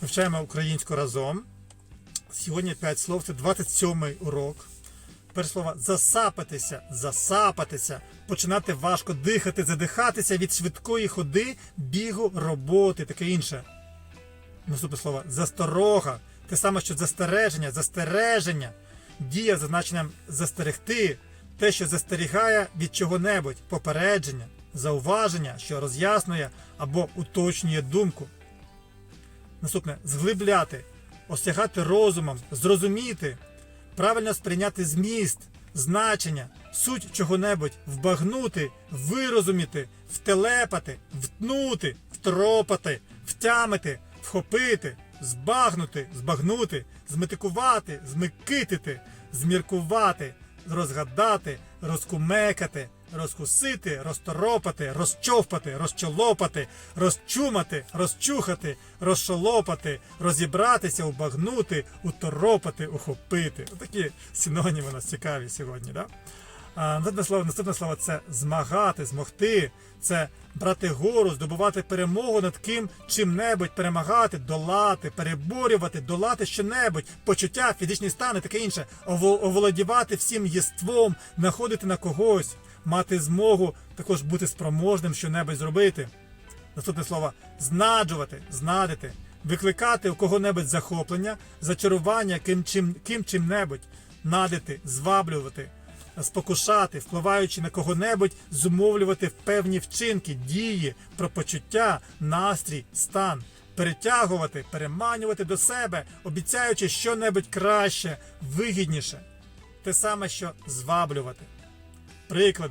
Вивчаємо українську разом. Сьогодні 5 слов, це 27-й урок. Перше слово засапатися, засапатися, починати важко дихати, задихатися від швидкої ходи, бігу, роботи, таке інше. Наступне слово засторога. Те саме, що застереження, застереження, дія за значенням застерегти, те, що застерігає від чого-небудь, попередження, зауваження, що роз'яснює або уточнює думку. Наступне. Зглибляти, осягати розумом, зрозуміти, правильно сприйняти зміст, значення, суть чого-небудь, вбагнути, вирозуміти, втелепати, втнути, втропати, втямити, вхопити, збагнути, збагнути, зметикувати, змикитити, зміркувати, розгадати, розкумекати, розкусити, розторопати, розчовпати, розчолопати, розчумати, розчухати, розшолопати, розібратися, убагнути, уторопати, ухопити. Такі синоніми у нас цікаві сьогодні. Да? Наступне слово, наступне слово це змагати, змогти, це брати гору, здобувати перемогу над ким чим-небудь, перемагати, долати, переборювати, долати що-небудь, почуття, фізичні стани, таке інше, оволодівати всім єством, находити на когось, мати змогу також бути спроможним що-небудь зробити. Наступне слово знаджувати, знадити, викликати у кого-небудь захоплення, зачарування ким чим, ким чим-небудь, надити, зваблювати, спокушати, впливаючи на кого-небудь, зумовлювати певні вчинки, дії, про почуття, настрій, стан, перетягувати, переманювати до себе, обіцяючи що-небудь краще, вигідніше. Те саме, що зваблювати. Приклади.